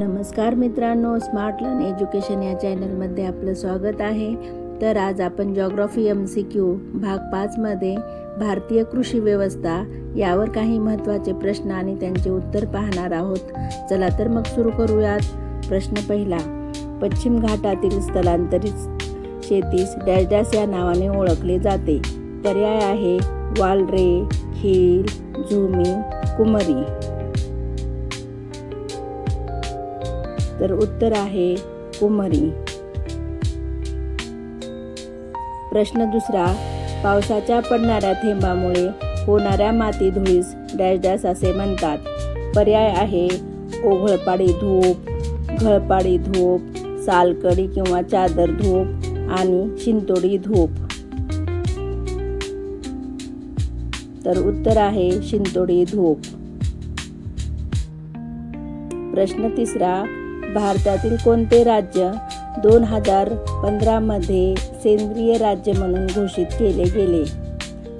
नमस्कार मित्रांनो smart learn education या चॅनलमध्ये आपलं स्वागत आहे. तर आज आपण जॉग्रॉफी एम सी क्यू भाग पाचमध्ये भारतीय कृषी व्यवस्था यावर काही महत्त्वाचे प्रश्न आणि त्यांचे उत्तर पाहणार आहोत. चला तर मग सुरू करूयात. प्रश्न पहिला पश्चिम घाटातील स्थलांतरित शेतीस डॅश या नावाने ओळखले जाते. पर्याय आहे वालरे खील झुमी कुमरी. तर उत्तर आहे कुमरी. प्रश्न दुसरा पावसाच्या पडणाऱ्या थेंबामुळे होणाऱ्या माती धुळीस डॅश डॅश असे म्हणतात. पर्याय आहे ओघळपाडी धूप घळपाडी धूप सालकडी किंवा चादर धूप आणि शिंतोडी धूप. तर उत्तर आहे शिंतोडी धूप. प्रश्न तिसरा भारतातील कोणते राज्य दोन हजार पंधरामध्ये सेंद्रिय राज्य म्हणून घोषित केले गेले?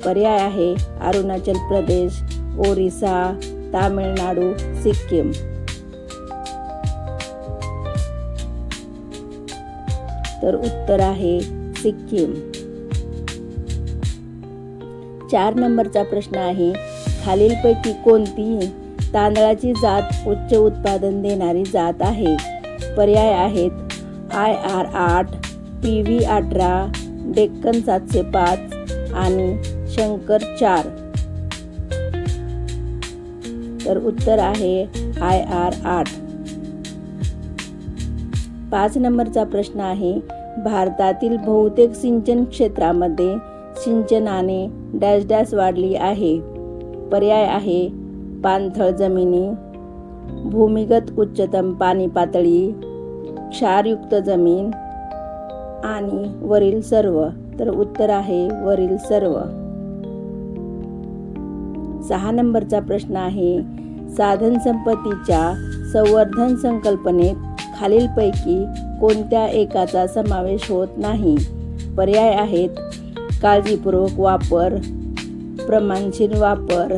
पर्याय आहे अरुणाचल प्रदेश ओरिसा तामिळनाडू सिक्कीम. तर उत्तर आहे सिक्कीम. चार नंबरचा प्रश्न आहे खालीलपैकी कोणती तांदळाची जात उच्च उत्पादन देणारी जात आहे. पर्याय आहेत. आय आर आठ पी व्ही अठरा डेक्कन सातशे पाच आणि शंकर चार. तर उत्तर आहे आय आर आठ. पाच नंबरचा प्रश्न आहे भारतातील बहुतेक सिंचन क्षेत्रामध्ये सिंचनाने डॅश डॅश वाढली आहे. पर्याय आहे पाणथळ जमिनी भूमिगत उच्चतम पाणी पातळी क्षारयुक्त जमीन आणि वरील सर्व. तर उत्तर आहे वरील सर्व. सहा नंबरचा प्रश्न आहे साधन संपत्तीच्या संवर्धन संकल्पनेत खालीलपैकी कोणत्या एकाचा समावेश होत नाही? पर्याय आहेत काळजीपूर्वक वापर प्रमाणशीर वापर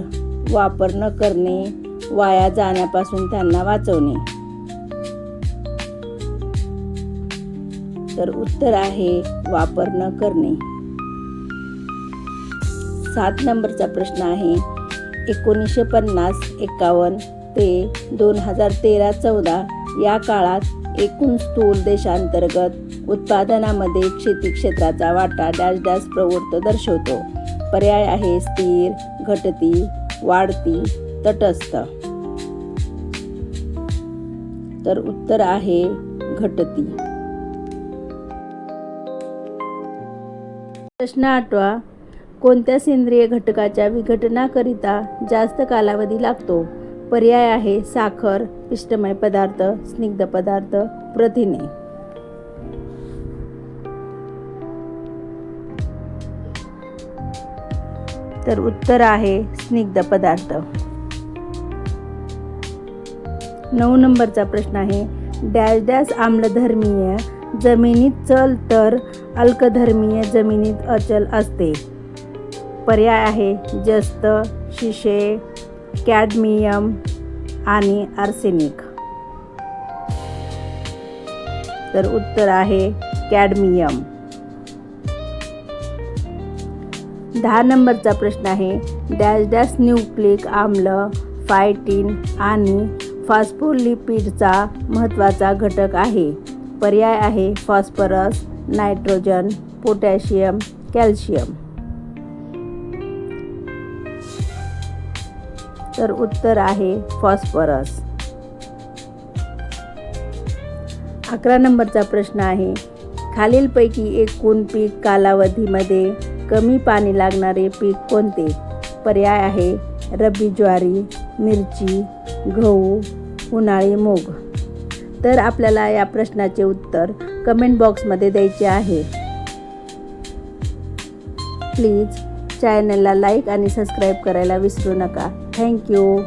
वापर न करणे वाया जाण्यापासून त्यांना वाचवणे. तर उत्तर आहे वापर न करणे. सात नंबरचा प्रश्न आहे एकोणीसशे पन्नास एकावन्न ते दोन हजार तेरा चौदा या काळात एकूण स्थूल देशांतर्गत उत्पादनामध्ये शेती क्षेत्राचा वाटा डॅश डॅश प्रवृत्त दर्शवतो. पर्याय आहे स्थिर घटती वाढती तटस्थ. तर उत्तर आहे घटती. प्रश्न आठवा कोणत्या सेंद्रिय घटकाच्या विघटनाकरिता जास्त कालावधी लागतो? पर्याय आहे साखर पिष्टमय पदार्थ स्निग्ध पदार्थ प्रथिने. तर उत्तर आहे स्निग्ध पदार्थ. नऊ नंबरचा प्रश्न आहे डॅश डॅश आम्लधर्मीय जमिनीत चल तर अल्कधर्मीय जमिनीत अचल असते. पर्याय आहे जस्त शिशे कॅडमियम आणि आर्सेनिक. तर उत्तर आहे कॅडमियम. दहा नंबरचा प्रश्न आहे. डॅश डॅश न्यूक्लिक आम्ल फायटीन आणि फॉस्फोलिपिडचा महत्त्वाचा घटक आहे. पर्याय आहे फॉस्फरस नायट्रोजन पोटॅशियम कॅल्शियम. तर उत्तर आहे फॉस्फरस. अकरा नंबरचा प्रश्न आहे. खालीलपैकी एकूण पीक कालावधीमध्ये कमी पाणी लागणारे पीक कोणते? पर्याय आहे रब्बी ज्वारी मिरची गहू उन्हाळी मूग. तर आपल्याला या प्रश्नाचे उत्तर कमेंट बॉक्समध्ये द्यायचे आहे. प्लीज चॅनलला लाईक आणि सबस्क्राईब करायला विसरू नका. थँक्यू